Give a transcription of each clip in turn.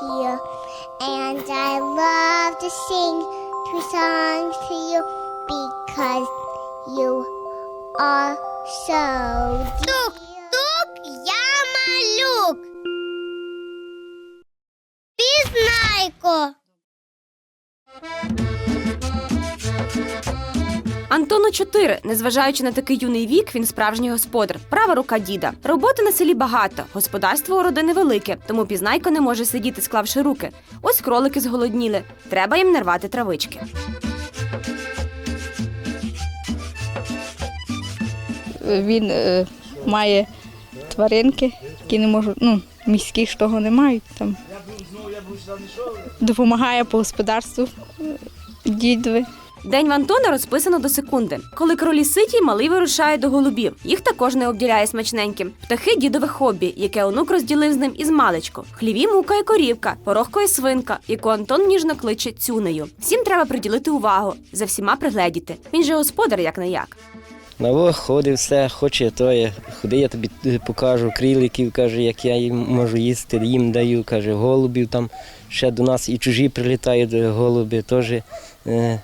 here. And I love to sing two songs to you because you are so dear. Тук, я малюк. Пізнайко. Антону 4. Незважаючи на такий юний вік, він справжній господар, права рука діда. Роботи на селі багато, господарство у родини велике, тому пізнайко не може сидіти, склавши руки. Ось кролики зголодніли. Треба їм нарвати травички. Він е, має тваринки, які не можуть, ну, міські ж того не мають. Там. Допомагає по господарству дідові. День в Антона розписано до секунди. Коли кролі ситі, малий вирушає до голубів. Їх також не обділяє смачненьким. Птахи дідове хобі, яке онук розділив з ним із маличку. Хліві мукає корівка, порохкою свинка, яку Антон ніжно кличе цюнею. Всім треба приділити увагу, за всіма пригледіти. Він же господар, як не як. На ходив, все, хоче то. Ходи, я тобі покажу криликів, каже, як я їм можу їсти, їм даю, каже, голубів там ще до нас і чужі прилітають голуби теж. Е,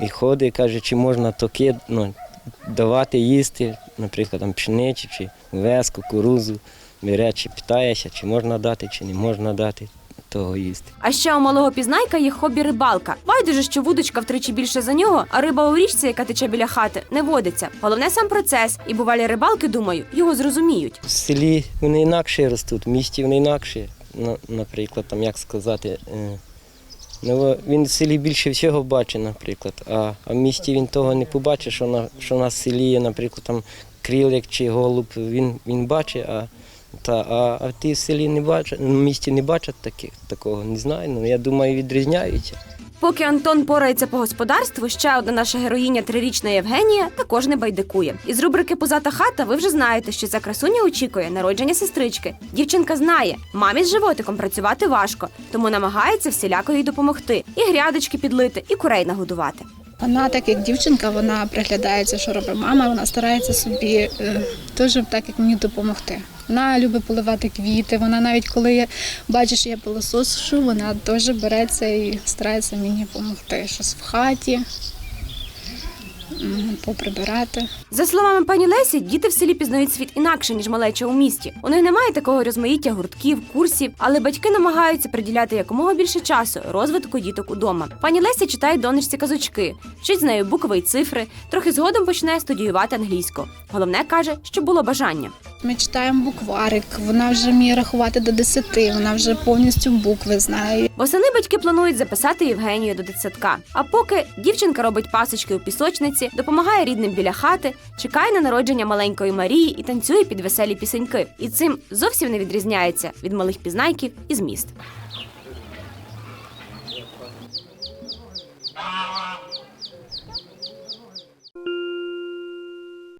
і ходить, каже, чи можна токи ну, давати їсти, наприклад, там пшеницю чи овес, кукурузу. Бере, чи питаєшся, чи можна дати, чи не можна дати того їсти. А ще у малого пізнайка є хобі рибалка. Байдуже, що вудочка втричі більше за нього, а риба у річці, яка тече біля хати, не водиться. Головне сам процес. І бувалі рибалки, думаю, його зрозуміють. В селі вони інакше ростуть, в місті вони інакше. Ну, наприклад, там як сказати, е, ну, він в селі більше всього бачить, наприклад, а, в місті він того не побачить, що на що на селі є, наприклад, там крилик чи голуб, він, він бачить, а, та, а, а в селі не бачать, в місті не бачать таких, такого, не знаю. Ну, я думаю, відрізняються. Поки Антон порається по господарству, ще одна наша героїня трирічна Євгенія також не байдикує. Із рубрики Позата хата ви вже знаєте, що ця красуня очікує народження сестрички. Дівчинка знає, мамі з животиком працювати важко, тому намагається всіляко їй допомогти. І грядочки підлити, і курей нагодувати. Вона, так як дівчинка, вона приглядається, що робить мама, вона старається собі дуже так, як мені допомогти. Вона любить поливати квіти, вона навіть коли бачить, що я пилосошу, вона теж береться і старається мені допомогти. Щось в хаті, поприбирати. За словами пані Лесі, діти в селі пізнають світ інакше ніж малеча у місті. У них немає такого розмаїття гуртків, курсів, але батьки намагаються приділяти якомога більше часу розвитку діток удома. Пані Леся читає донечці казочки, вчить з нею букви й цифри. Трохи згодом почне студіювати англійську. Головне каже, щоб було бажання. Ми читаємо букварик, вона вже вміє рахувати до 10, вона вже повністю букви знає. Восени батьки планують записати Євгенію до дитсадка. А поки дівчинка робить пасочки у пісочниці, допомагає рідним біля хати, чекає на народження маленької Марії і танцює під веселі пісеньки. І цим зовсім не відрізняється від малих пізнайків із міст.